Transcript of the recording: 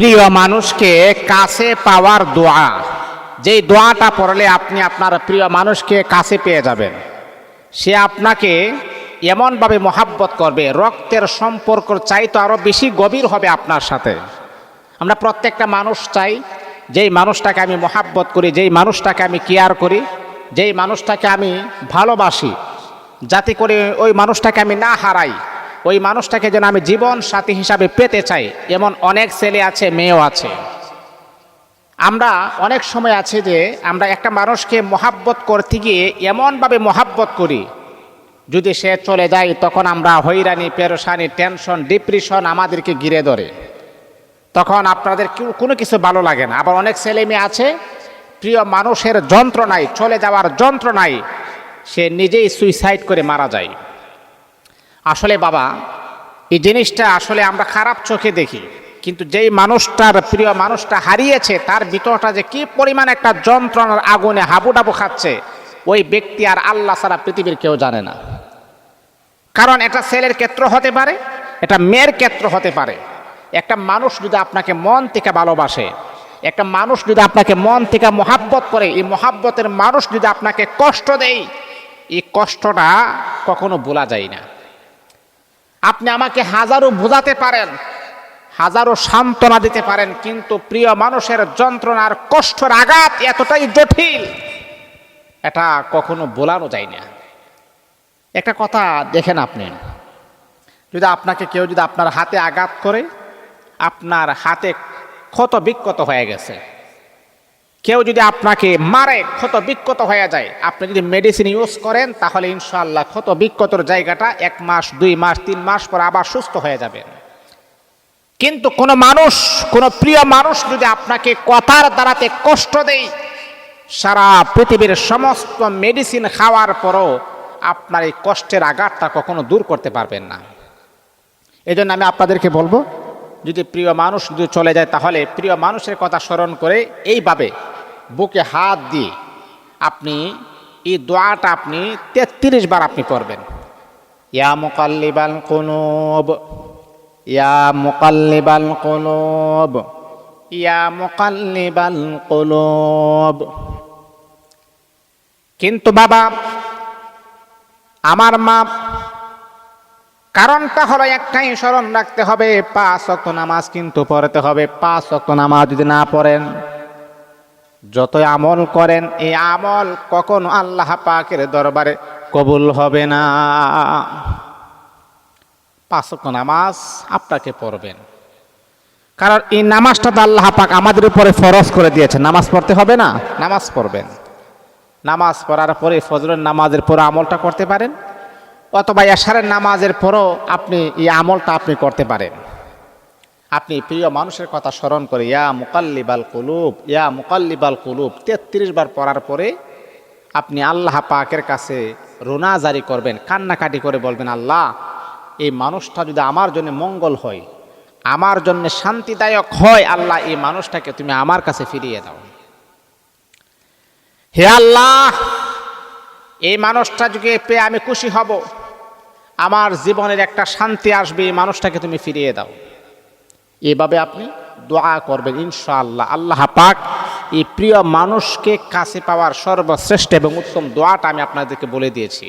প্রিয় মানুষকে কাছে পাওয়ার দোয়া। যেই দোয়াটা পড়লে আপনি আপনার প্রিয় মানুষকে কাছে পেয়ে যাবেন। সে আপনাকে এমনভাবে মহাব্বত করবে, রক্তের সম্পর্ক চাই তো আরও বেশি গভীর হবে আপনার সাথে। আমরা প্রত্যেকটা মানুষ চাই, যেই মানুষটাকে আমি মহাব্বত করি, যেই মানুষটাকে আমি কেয়ার করি, যেই মানুষটাকে আমি ভালোবাসি, যাতে করে ওই মানুষটাকে আমি না হারাই। ওই মানুষটাকে যেন আমি জীবন সাথী হিসাবে পেতে চাই। এমন অনেক ছেলে আছে, মেয়েও আছে। আমরা অনেক সময় আছে যে আমরা একটা মানুষকে মহাব্বত করতে গিয়ে এমনভাবে মহাব্বত করি। যদি সে চলে যায়, তখন আমরা হইরানি পেরেশানি, টেনশন, ডিপ্রেশন আমাদেরকে ঘিরে ধরে। তখন আপনাদের কোনো কিছু ভালো লাগে না। আবার অনেক ছেলে মেয়ে আছে, প্রিয় মানুষের যন্ত্রণায়, চলে যাওয়ার যন্ত্রণায় সে নিজেই সুইসাইড করে মারা যায়। আসলে বাবা, এই জিনিসটা আসলে আমরা খারাপ চোখে দেখি, কিন্তু যেই মানুষটার প্রিয় মানুষটা হারিয়েছে, তার ভিতরটা যে কি পরিমাণ একটা যন্ত্রণার আগুনে হাবুডাবু খাচ্ছে, ওই ব্যক্তি আর আল্লাহ ছাড়া পৃথিবীর কেউ জানে না। কারণ এটা ছেলের ক্ষেত্র হতে পারে, এটা মেয়ের ক্ষেত্র হতে পারে। একটা মানুষ যদি আপনাকে মন থেকে ভালোবাসে, একটা মানুষ যদি আপনাকে মন থেকে মহাব্বত করে, এই মহাব্বতের মানুষ যদি আপনাকে কষ্ট দেয়, এই কষ্টটা কখনো ভোলা যায় না। আপনি আমাকে হাজারো বোঝাতে পারেন, হাজারো সান্ত্বনা দিতে পারেন, কিন্তু প্রিয় মানুষের যন্ত্রণার কষ্টের আঘাত এতটাই জটিল, এটা কখনো বোলানো যায় না। একটা কথা দেখেন আপনি, যদি আপনাকে কেউ যদি আপনার হাতে আঘাত করে, আপনার হাতে ক্ষত বিক্ষত হয়ে গেছে কেউ যদি আপনাকে মারে ক্ষত বিক্ষত হয়ে যায়, আপনি যদি মেডিসিন ইউজ করেন, তাহলে ইনশাল্লাহ ক্ষত বিক্ষতর জায়গাটা এক মাস, দুই মাস, তিন মাস পর আবার সুস্থ হয়ে যাবেন কিন্তু কোনো মানুষ, কোনো প্রিয় মানুষ যদি আপনাকে কথার দ্বারাতে কষ্ট দেয়, সারা পৃথিবীর সমস্ত মেডিসিন খাওয়ার পরও আপনার এই কষ্টের আঘাতটা কখনো দূর করতে পারবেন না। এই জন্য আমি আপনাদেরকে বলব, যদি প্রিয় মানুষ যদি চলে যায়, তাহলে প্রিয় মানুষের কথা স্মরণ করে এইভাবে বুকে হাত দিয়ে আপনি, এই দোয়াটা আপনি তেত্রিশ বার আপনি পড়বেন। ইয়া মোকাল্লিবাল কোনব ইয়া মোকাল্লিবাল কুনুব ইয়া মুকাল্লিবাল কুনুব কিন্তু বাবা, আমার মা, কারণটা হলো একটাই, স্মরণ রাখতে হবে, পাঁচ অক্ত নামাজ কিন্তু পড়তে হবে, পাঁচ অক্ত নামাজ যদি না পড়েন যতই আমল করেন, এই আমল কখনো আল্লাহ পাকের দরবারে কবুল হবে না। পাঁচ নামাজ আপনাকে পড়বেন। কারণ এই নামাজটা তো আল্লাহ পাক আমাদের উপরে ফরজ করে দিয়েছে নামাজ পড়তে হবে না? নামাজ পড়বেন। নামাজ পড়ার পরে ফজরের নামাজের পরে আমলটা করতে পারেন। অথবা এশারের নামাজের পরও আপনি এই আমলটা আপনি করতে পারেন। আপনি প্রিয় মানুষের কথা স্মরণ করে, ইয়া মুকাল্লিবাল কুলুব, ইয়া মুকাল্লিবাল কুলুব। তেত্রিশ বার পড়ার পরে আপনি আল্লাহ পাকের কাছে রোনা জারি করবেন, কান্নাকাটি করে বলবেন, আল্লাহ, এই মানুষটা যদি আমার জন্য মঙ্গল হয়, আমার জন্য শান্তিদায়ক হয়, আল্লাহ, এই মানুষটাকে তুমি আমার কাছে ফিরিয়ে দাও। হে আল্লাহ, এই মানুষটা যদি পেয়ে আমি খুশি হব, আমার জীবনের একটা শান্তি আসবে, এই মানুষটাকে তুমি ফিরিয়ে দাও। এভাবে আপনি দোয়া করবেন, ইনশাআল্লাহ। আল্লাহ পাক এই প্রিয় মানুষকে কাছে পাওয়ার সর্বশ্রেষ্ঠ এবং উত্তম দোয়াটা আমি আপনাদেরকে বলে দিয়েছি।